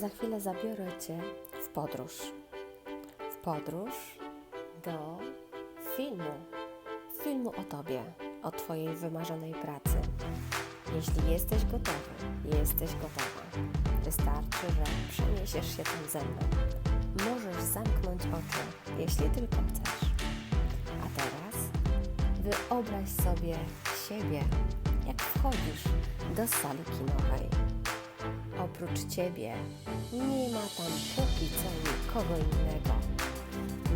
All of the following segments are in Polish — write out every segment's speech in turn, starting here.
za chwilę zabiorę Cię w podróż. W podróż do filmu. Filmu o Tobie, o Twojej wymarzonej pracy. Jeśli jesteś gotowy, jesteś gotowa, wystarczy, że przeniesiesz się tam ze mną. Możesz zamknąć oczy, jeśli tylko chcesz. A teraz wyobraź sobie siebie, jak wchodzisz do sali kinowej. Oprócz Ciebie nie ma tam póki co nikogo innego.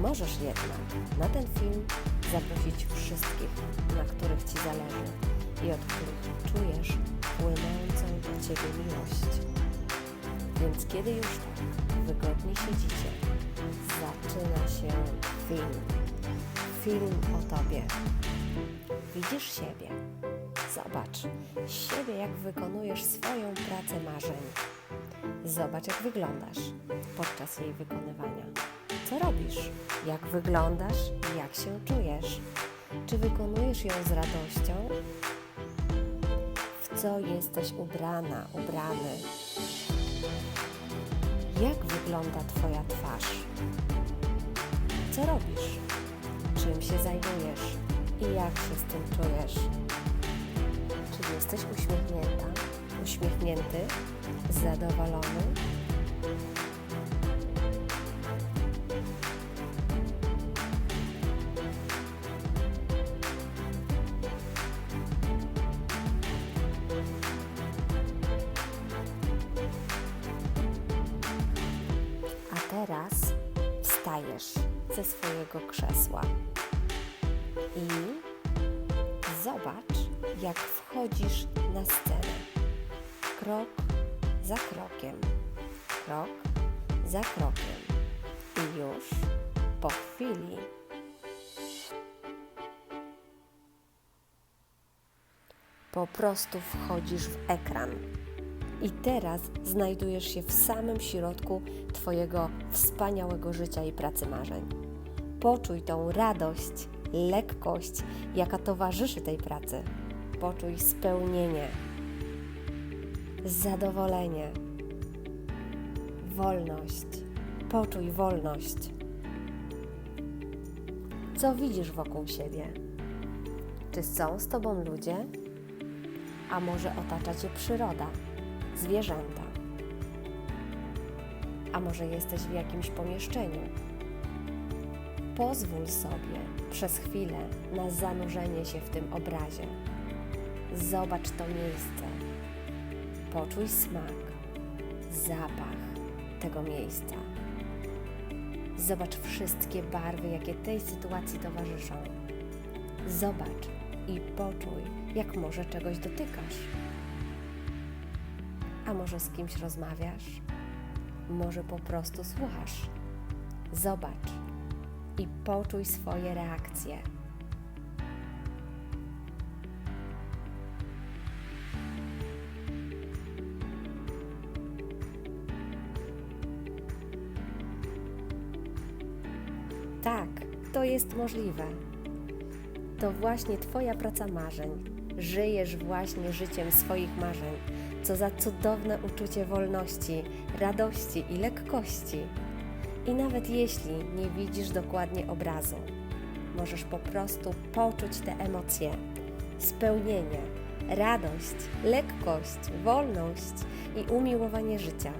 Możesz jednak na ten film zaprosić wszystkich, na których Ci zależy i od których czujesz płynącą do Ciebie miłość. Więc kiedy już tak wygodnie siedzicie, zaczyna się film. Film o Tobie. Widzisz siebie. Zobacz siebie, jak wykonujesz swoją pracę marzeń. Zobacz, jak wyglądasz podczas jej wykonywania. Co robisz? Jak wyglądasz? Jak się czujesz? Czy wykonujesz ją z radością? W co jesteś ubrana, ubrany? Jak wygląda Twoja twarz? Co robisz? Czym się zajmujesz? I jak się z tym czujesz? Jesteś uśmiechnięta, uśmiechnięty, zadowolony? A teraz wstajesz ze swojego krzesła i zobacz, jak wchodzisz na scenę. Krok za krokiem, krok za krokiem. I już po chwili po prostu wchodzisz w ekran. I teraz znajdujesz się w samym środku Twojego wspaniałego życia i pracy marzeń. Poczuj tą radość, lekkość, jaka towarzyszy tej pracy. Poczuj spełnienie, zadowolenie, wolność. Poczuj wolność. Co widzisz wokół siebie? Czy są z Tobą ludzie? A może otacza Cię przyroda, zwierzęta? A może jesteś w jakimś pomieszczeniu? Pozwól sobie przez chwilę na zanurzenie się w tym obrazie. Zobacz to miejsce. Poczuj smak, zapach tego miejsca. Zobacz wszystkie barwy, jakie tej sytuacji towarzyszą. Zobacz i poczuj, jak może czegoś dotykasz. A może z kimś rozmawiasz? Może po prostu słuchasz? Zobacz i poczuj swoje reakcje. Tak, to jest możliwe. To właśnie Twoja praca marzeń. Żyjesz właśnie życiem swoich marzeń. Co za cudowne uczucie wolności, radości i lekkości. I nawet jeśli nie widzisz dokładnie obrazu, możesz po prostu poczuć te emocje, spełnienie, radość, lekkość, wolność i umiłowanie życia.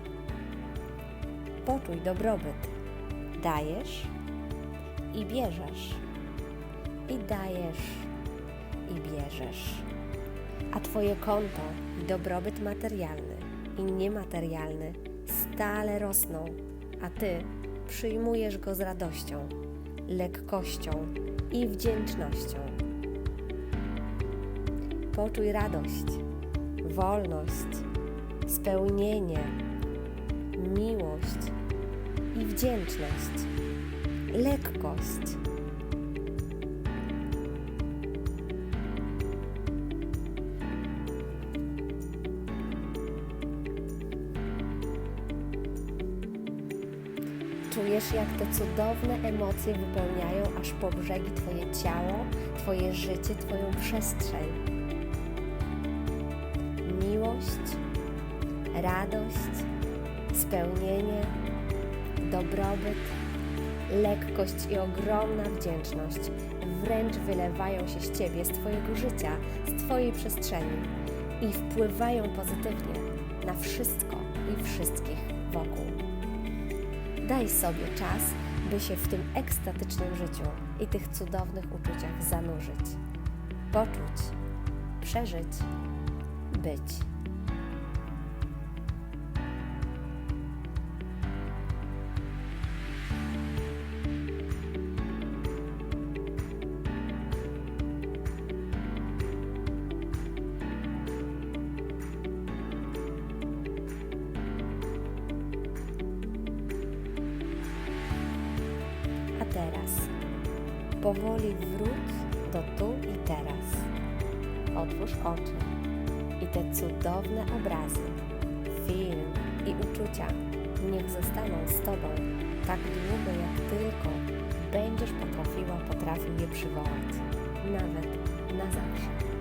Poczuj dobrobyt. Dajesz i bierzesz. I dajesz i bierzesz. A Twoje konto i dobrobyt materialny i niematerialny stale rosną, a Ty przyjmujesz go z radością, lekkością i wdzięcznością. Poczuj radość, wolność, spełnienie, miłość i wdzięczność, lekkość. Czujesz, jak te cudowne emocje wypełniają aż po brzegi Twoje ciało, Twoje życie, Twoją przestrzeń. Miłość, radość, spełnienie dobrobyt, lekkość i ogromna wdzięczność wręcz wylewają się z Ciebie, z Twojego życia, z Twojej przestrzeni i wpływają pozytywnie na wszystko i wszystkich wokół. Daj sobie czas, by się w tym ekstatycznym życiu i tych cudownych uczuciach zanurzyć, poczuć, przeżyć, być. Teraz powoli wróć do tu i teraz. Otwórz oczy i te cudowne obrazy, film i uczucia niech zostaną z Tobą tak długo, jak tylko będziesz potrafiła, potrafił je przywołać, nawet na zawsze.